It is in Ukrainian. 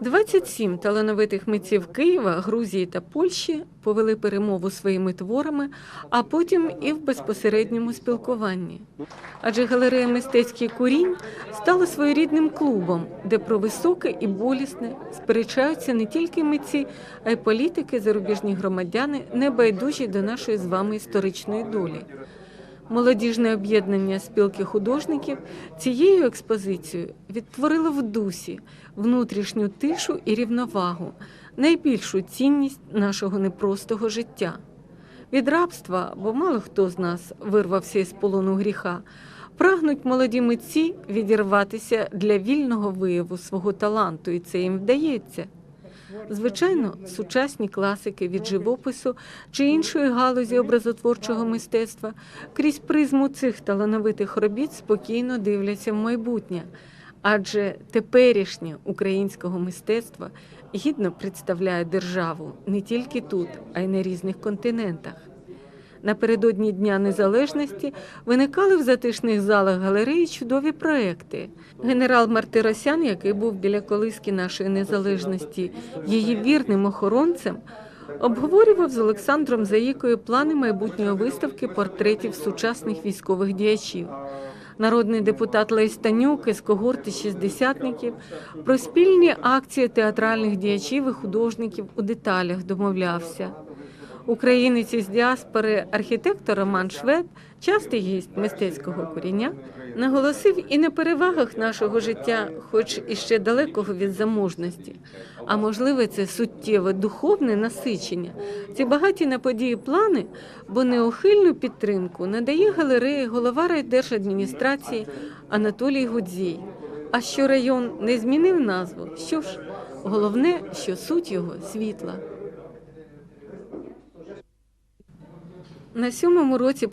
27 талановитих митців Києва, Грузії та Польщі повели перемову своїми творами, а потім і в безпосередньому спілкуванні. Адже галерея мистецький курінь стала своєрідним клубом, де про високе і болісне сперечаються не тільки митці, а й політики, зарубіжні громадяни, небайдужі до нашої з вами історичної долі. Молодіжне об'єднання спілки художників цією експозицією відтворило в дусі внутрішню тишу і рівновагу, найбільшу цінність нашого непростого життя. Від рабства, бо мало хто з нас вирвався із полону гріха, прагнуть молоді митці відірватися для вільного вияву свого таланту, і це їм вдається. Звичайно, сучасні класики від живопису чи іншої галузі образотворчого мистецтва крізь призму цих талановитих робіт спокійно дивляться в майбутнє, адже теперішнє українського мистецтва гідно представляє державу не тільки тут, а й на різних континентах. Напередодні Дня Незалежності виникали в затишних залах галереї чудові проекти. Генерал Мартиросян, який був біля колиски нашої незалежності, її вірним охоронцем, обговорював з Олександром Заїкою плани майбутньої виставки портретів сучасних військових діячів. Народний депутат Лесь Танюк із когорти шістдесятників про спільні акції театральних діячів і художників у деталях домовлявся. Українець із діаспори архітектор Роман Швед, частий гість мистецького коріння, наголосив і на перевагах нашого життя, хоч і ще далекого від заможності. А можливе, це суттєве духовне насичення. Ці багаті на події плани, бо неухильну підтримку надає галереї голова райдержадміністрації Анатолій Гудзій. А що район не змінив назву, що ж, головне, що суть його світла. На сьомому році